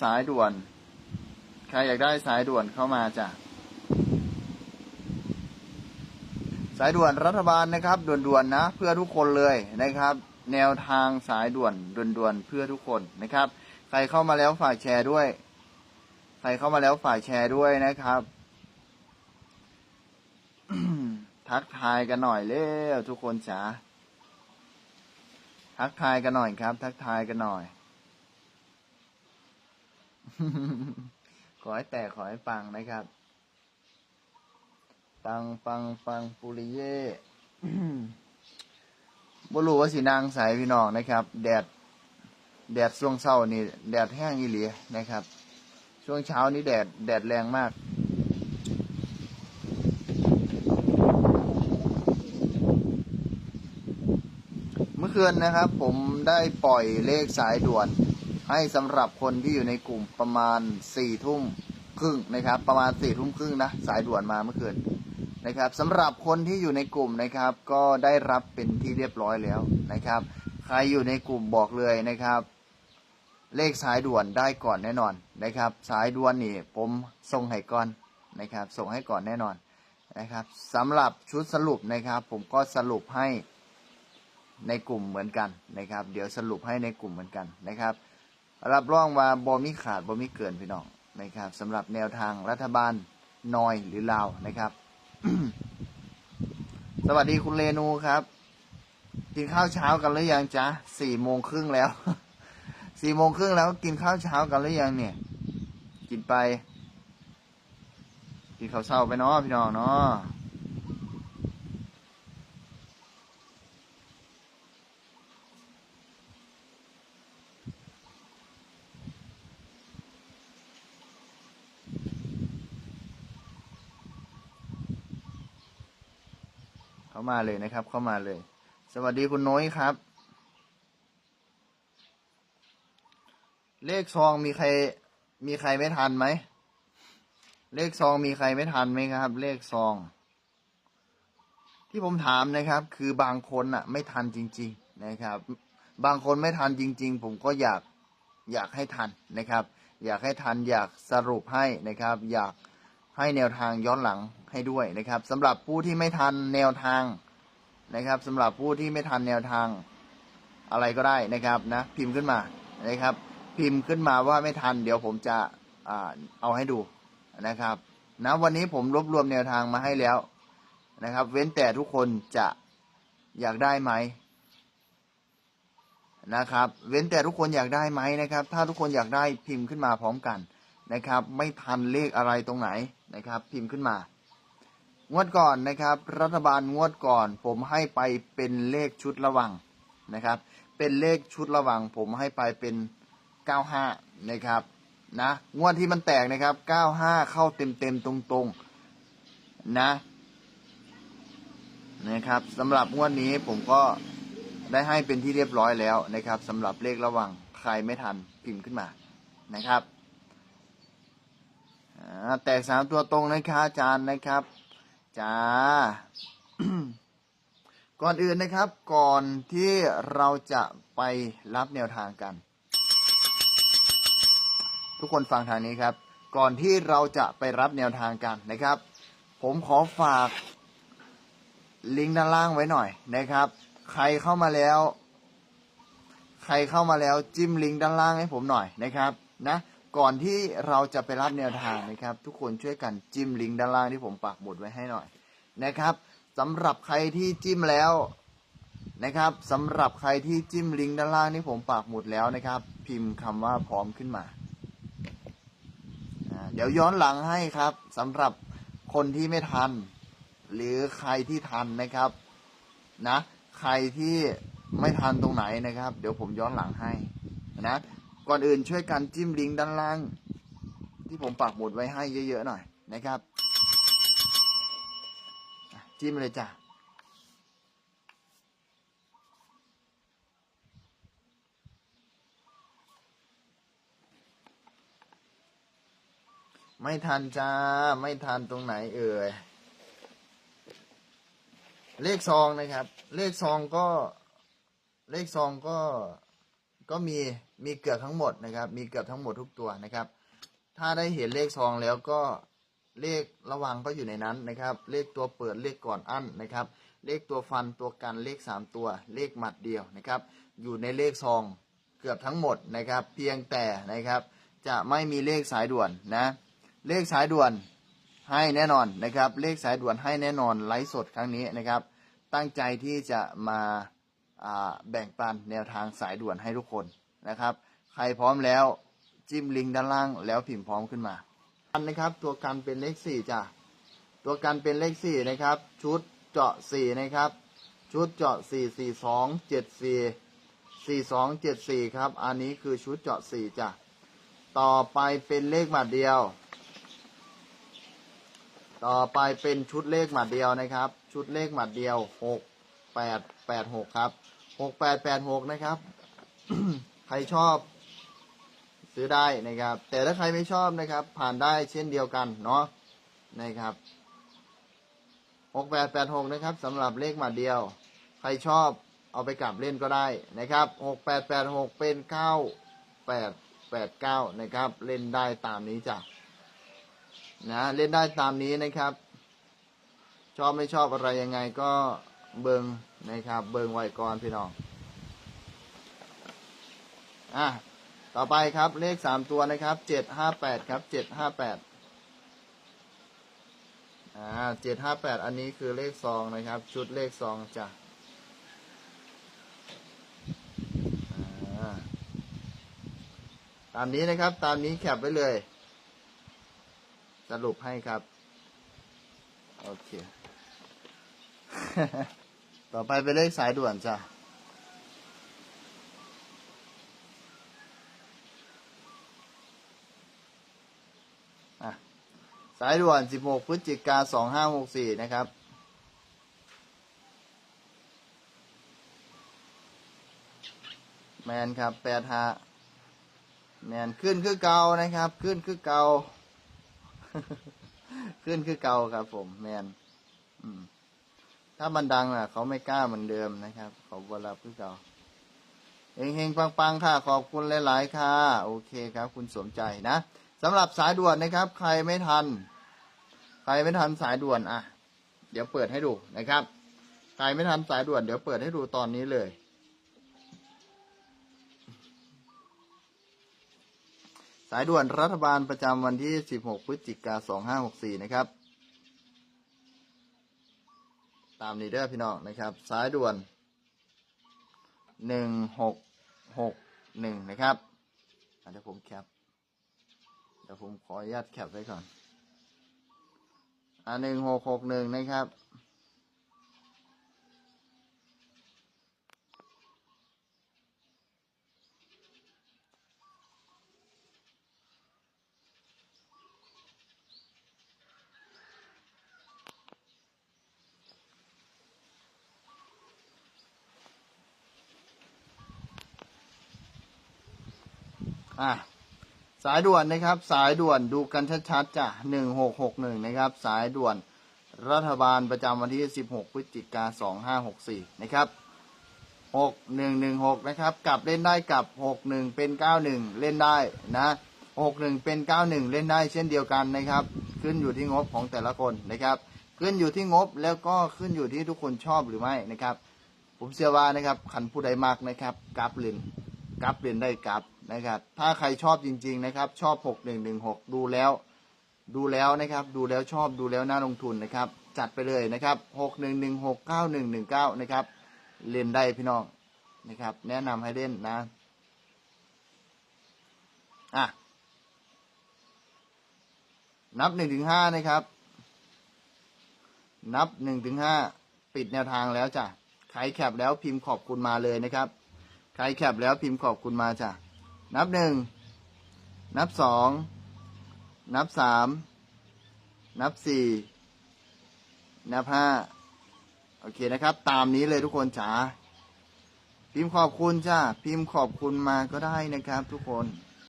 สายด่วน ใครอยากได้สายด่วนเข้ามาจ้ะสายด่วนรัฐบาลนะครับ ด่วนๆนะ เพื่อทุกคนเลยนะครับ แนวทางสายด่วนด่วนๆเพื่อทุกคนนะครับ ใครเข้ามาแล้วฝากแชร์ด้วย ใครเข้ามาแล้วฝากแชร์ด้วยนะครับ ทักทายกันหน่อยเร็วทุกคนจ๋าทักทายกันหน่อยครับ ทักทายกันหน่อย ขอให้แตกขอให้ปังนะครับ ปังปังปังปุริเย่บ่รู้ว่าสีนางใสพี่น้องนะครับ แดด แดดช่วงเช้านี่ แดดแห้งอีหลีนะครับ ช่วงเช้านี้แดด แดดแรงมากเมื่อคืนนะครับ ผมได้ปล่อยเลขสายด่วน ให้สำหรับคนที่อยู่ในกลุ่มประมาณสี่ทุ่มครึ่งนะครับ ประมาณสี่ทุ่มครึ่งนะสายด่วนมาเมื่อคืนนะครับสำหรับคนที่อยู่ในกลุ่มนะครับ ก็ได้รับเป็นที่เรียบร้อยแล้วนะครับ ใครอยู่ในกลุ่มบอกเลยนะครับ เลขสายด่วนได้ก่อนแน่นอนนะครับ สายด่วนนี่ผมส่งให้ก่อนนะครับ ส่งให้ก่อนแน่นอนนะครับสำหรับชุดสรุปนะครับ ผมก็สรุปให้ในกลุ่มเหมือนกันนะครับ เดี๋ยวสรุปให้ในกลุ่มเหมือนกันนะครับ รับรองว่าบอมีขาดบอมีเกินพี่น้องนะครับสำหรับแนวทางรัฐบาลนอยหรือลาวนะครับ สวัสดีคุณเรนูครับกินข้าวเช้ากันหรือยังจ๊ะสี่โมงครึ่งแล้วสี่โมงครึ่งแล้วกินข้าวเช้ากันหรือยังเนี่ย กินไป กินข้าวเช้าไปเนาะพี่น้องเนาะ มาเลยนะครับ เข้ามาเลย สวัสดีคุณน้อยครับ เลขซองมีใคร มีใครไม่ทันไหม เลขซองมีใครไม่ทันไหมครับ เลขซอง ที่ผมถามนะครับ คือบางคนอะไม่ทันจริง ๆนะครับ บางคนไม่ทันจริง ๆ ผมก็อยากอยากให้ทันนะครับ อยากให้ทันอยากสรุปให้นะครับ อยาก ให้แนวทางย้อนหลังให้ด้วยนะครับสำหรับผู้ที่ไม่ทันแนวทางนะครับสำหรับผู้ที่ไม่ทันแนวทางอะไรก็ได้นะครับนะพิมพ์ขึ้นมานะครับ พิมพ์ขึ้นมาว่าไม่ทัน เดี๋ยวผมจะอเอาให้ดูนะครับนะวันนี้ผมรวบรวมแนวทางมาให้แล้วนะครับ เว้นแต่ทุกคนจะอยากได้ไหมนะครับ เว้นแต่ทุกคนอยากได้ไหมนะครับ ถ้าทุกคนอยากได้พิมพ์ขึ้นมาพร้อมกันนะครับ ไม่ทันเลขอะไรตรงไหน นะครับ พิมพ์ขึ้นมา งวดก่อนนะครับ รัฐบาลงวดก่อน ผมให้ไปเป็นเลขชุดระวังนะครับ เป็นเลขชุดระวัง ผมให้ไปเป็น 95 นะครับนะงวดที่มันแตกนะครับ 95 เข้าเต็มเต็มๆตรงๆนะนะครับสำหรับงวดนี้ผมก็ได้ให้เป็นที่เรียบร้อยแล้วนะครับสำหรับเลขระวังใครไม่ทันพิมพ์ขึ้นมานะครับ แตกสามตัวตรงนะครับอาจารย์นะครับจ้าก่อนอื่นนะครับก่อนที่เราจะไปรับแนวทางกัน ทุกคนฟังทางนี้ครับ ก่อนที่เราจะไปรับแนวทางกันนะครับ ผมขอฝากลิงก์ด้านล่างไว้หน่อยนะครับ ใครเข้ามาแล้ว ใครเข้ามาแล้วจิ้มลิงก์ด้านล่างให้ผมหน่อยนะครับ นะ ก่อนที่เราจะไปรับแนวทางนะครับ ทุกคนช่วยกันจิ้มลิงก์ด้านล่างที่ผมปักหมุดไว้ให้หน่อยนะครับสำหรับใครที่จิ้มแล้วนะครับสำหรับใครที่จิ้มลิงก์ด้านล่างที่ผมปักหมุดแล้วนะครับ พิมพ์คำว่าพร้อมขึ้นมาเดี๋ยวย้อนหลังให้ครับสำหรับคนที่ไม่ทัน หรือใครที่ทันนะครับนะใครที่ไม่ทันตรงไหนนะครับ เดี๋ยวผมย้อนหลังให้นะ ก่อนอื่นช่วยกันจิ้มลิงก์ด้านล่าง ที่ผมปักหมุดไว้ให้เยอะๆหน่อยนะครับ จิ้มเลยจ้ะไม่ทันจ้า ไม่ทันตรงไหนเอ่ย เลขซองนะครับ เลขซองก็ เลขซองก็ ก็มีมีเกือบทั้งหมดนะครับ มีเกือบทั้งหมดทุกตัวนะครับ ถ้าได้เห็นเลขซองแล้วก็เลขระวังก็อยู่ในนั้นนะครับ เลขตัวเปิดเลขก่อนอั้นนะครับ เลขตัวฟันตัวกันเลขสามตัว เลขหมัดเดียวนะครับ อยู่ในเลขซองเกือบทั้งหมดนะครับ เพียงแต่นะครับ จะไม่มีเลขสายด่วนนะ เลขสายด่วนให้แน่นอนนะครับ เลขสายด่วนให้แน่นอนไลฟ์สดครั้งนี้นะครับ ตั้งใจที่จะมา แบ่งปันแนวทางสายด่วนให้ทุกคนนะครับ ใครพร้อมแล้วจิ้มลิงก์ด้านล่างแล้วพิมพ์พร้อมขึ้นมากันนะครับ ตัวกันเป็นเลขสี่จ้ะตัวกันเป็นเลขสี่นะครับ ชุดเจาะสี่นะครับ ชุดเจาะสี่สี่สองเจ็ดสี่สี่สองเจ็ดสี่ครับ อันนี้คือชุดเจาะสี่จ้ะต่อไปเป็นเลขหมาเดียว ต่อไปเป็นชุดเลขหมัดเดียวนะครับ ชุดเลขหมัดเดียวหกแปดแปดหกครับ หกแปดแปดหกนะครับ ใครชอบซื้อได้นะครับ แต่ถ้าใครไม่ชอบนะครับ ผ่านได้เช่นเดียวกันเนาะนะครับหกแปดแปดหกนะครับสำหรับเลขหมัดเดียว ใครชอบเอาไปกลับเล่นก็ได้นะครับหกแปดแปดหกเป็นเก้าแปดแปดเก้านะครับ เล่นได้ตามนี้จ้ะนะเล่นได้ตามนี้นะครับ ชอบไม่ชอบอะไรยังไงก็ เบิงนะครับ เบิงไว้ก่อนพี่น้อง อะ ต่อไปครับเลขสามตัวนะครับเจ็ดห้าแปดครับเจ็ดห้าแปดอ่าเจ็ดห้าแปดอันนี้คือเลขซองนะครับ ชุดเลขซองจ้ะอ่าตามนี้นะครับ ตามนี้แคปไว้เลย สรุปให้ครับ โอเค ต่อไปเป็นเลขสายด่วนจ้ะสายด่วน 16 พฤศจิกา 2564 นะครับ แมนครับแปดหาแมนขึ้นคือเก่านะครับ ขึ้นคือเก่าขึ้นคือเก่าครับผม แมน อืม ถ้ามันดังอะ เขาไม่กล้าเหมือนเดิมนะครับเขาบรับคือเก่าเฮงเฮงปังปังๆค่ะ ขอบคุณหลาย ๆ ค่ะ โอเคครับ คุณสมใจนะสำหรับสายด่วนนะครับ ใครไม่ทัน ใครไม่ทันสายด่วนอะ เดี๋ยวเปิดให้ดูนะครับ ใครไม่ทันสายด่วนเดี๋ยวเปิดให้ดูตอนนี้เลยสายด่วนรัฐบาลประจำวันที่ 16 พฤศจิกา 2564 นะครับ ตามนี้เด้อพี่น้องนะครับ สายด่วน 1661 นะครับเดี๋ยวผมแคป เดี๋ยวผมขออนุญาตแคปไว้ก่อน อ่า1661 นะครับ อะสายด่วนนะครับ สายด่วนดูกันชัดๆจ้ะหนึ่งหกหกหนึ่งนะครับ สายด่วนรัฐบาลประจำวันที่สิบหกพฤศจิกาสองห้าหกสี่นะครับหกหนึ่งหนึ่งหกนะครับ กลับเล่นได้กับหกหนึ่งเป็นเก้าหนึ่งเล่นได้นะหกหนึ่งเป็นเก้าหนึ่งเล่นได้เช่นเดียวกันนะครับ ขึ้นอยู่ที่งบของแต่ละคนนะครับขึ้นอยู่ที่งบแล้วก็ขึ้นอยู่ที่ทุกคนชอบหรือไม่นะครับ ผมเชื่อว่านะครับขันผู้ใดมากนะครับกราฟลินกราฟลินได้กราฟ นะครับ ถ้าใครชอบจริง ๆ นะครับ ชอบหกหนึ่งหนึ่งหกดูแล้ว ดูแล้วนะครับ ดูแล้วชอบดูแล้วน่าลงทุนนะครับ จัดไปเลยนะครับหกหนึ่งหนึ่งหกเก้าหนึ่งหนึ่งเก้านะครับ เล่นได้พี่น้องนะครับ แนะนำให้เล่นนะอะนับหนึ่งถึงห้านะครับ นับหนึ่งถึงห้าปิดแนวทางแล้วจ้ะใครแคปแล้วพิมพ์ขอบคุณมาเลยนะครับ ใครแคปแล้วพิมพ์ขอบคุณมาจ้ะ นับหนึ่ง นับสอง นับสาม นับสี่ นับห้า โอเคนะครับ ตามนี้เลยทุกคนจ๋า พิมพ์ขอบคุณจ้า พิมพ์ขอบคุณมาก็ได้นะครับทุกคน